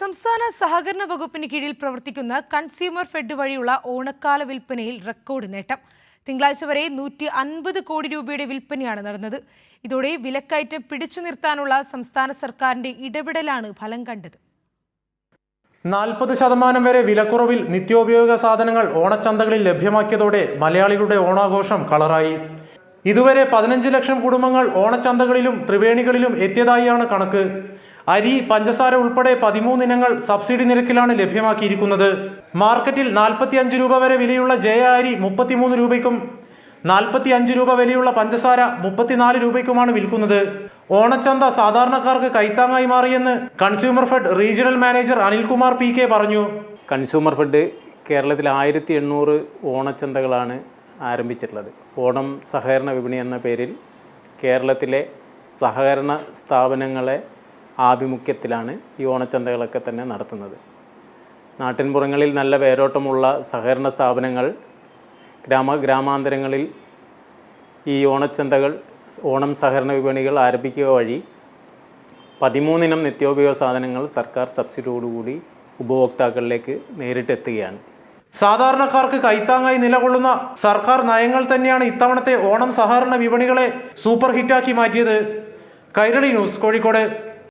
സംസ്ഥാന സഹകരണ വകുപ്പിന് കീഴിൽ പ്രവർത്തിക്കുന്ന കൺസ്യൂമർ ഫെഡ് വഴിയുള്ള ഓണക്കാല വിൽപ്പനയിൽ റെക്കോർഡ് നേട്ടം. തിങ്കളാഴ്ച വരെ നൂറ്റി അൻപത് കോടി രൂപയുടെ വിൽപ്പനയാണ് നടന്നത്. ഇതോടെ വിലക്കയറ്റം പിടിച്ചു നിർത്താനുള്ള സംസ്ഥാന സർക്കാരിന്റെ ഇടപെടലാണ് ഫലം കണ്ടത്. നാൽപ്പത് ശതമാനം വരെ വിലക്കുറവിൽ നിത്യോപയോഗ സാധനങ്ങൾ ഓണച്ചന്തകളിൽ ലഭ്യമാക്കിയതോടെ മലയാളികളുടെ ഓണാഘോഷം കളറായി. ഇതുവരെ പതിനഞ്ച് ലക്ഷം കുടുംബങ്ങൾ ഓണച്ചന്തകളിലും ത്രിവേണികളിലും എത്തിയതായാണ് കണക്ക്. അരി പഞ്ചസാര ഉൾപ്പെടെ പതിമൂന്ന് ഇനങ്ങൾ സബ്സിഡി നിരക്കിലാണ് ലഭ്യമാക്കിയിരിക്കുന്നത്. മാർക്കറ്റിൽ നാൽപ്പത്തി അഞ്ച് രൂപ വരെ വിലയുള്ള ജയ അരി മുപ്പത്തിമൂന്ന് രൂപയ്ക്കും നാൽപ്പത്തി അഞ്ച് രൂപ വിലയുള്ള പഞ്ചസാര മുപ്പത്തിനാല് രൂപയ്ക്കുമാണ് വിൽക്കുന്നത്. ഓണച്ചന്ത സാധാരണക്കാർക്ക് കൈത്താങ്ങായി മാറിയെന്ന് Consumerfed regional manager Anilkumar P K പറഞ്ഞു. കൺസ്യൂമർ ഫെഡ് കേരളത്തിൽ ആയിരത്തി എണ്ണൂറ് ഓണച്ചന്തകളാണ് ആരംഭിച്ചിട്ടുള്ളത്. ഓണം സഹകരണ വിപണി എന്ന പേരിൽ കേരളത്തിലെ സഹകരണ സ്ഥാപനങ്ങളെ ആഭിമുഖ്യത്തിലാണ് ഈ ഓണച്ചന്തകളൊക്കെ തന്നെ നടത്തുന്നത്. നാട്ടിൻപുറങ്ങളിൽ നല്ല വേരോട്ടമുള്ള സഹകരണ സ്ഥാപനങ്ങൾ ഗ്രാമ ഗ്രാമാന്തരങ്ങളിൽ ഈ ഓണച്ചന്തകൾ ഓണം സഹകരണ വിപണികൾ ആരംഭിക്കുക വഴി പതിമൂന്നിനം നിത്യോപയോഗ സാധനങ്ങൾ സർക്കാർ സബ്സിഡിയോടുകൂടി ഉപഭോക്താക്കളിലേക്ക് നേരിട്ടെത്തുകയാണ്. സാധാരണക്കാർക്ക് കൈത്താങ്ങായി നിലകൊള്ളുന്ന സർക്കാർ നയങ്ങൾ തന്നെയാണ് ഇത്തവണത്തെ ഓണം സഹകരണ വിപണികളെ സൂപ്പർ ഹിറ്റാക്കി മാറ്റിയത്. കൈരളി ന്യൂസ് കോഴിക്കോട്.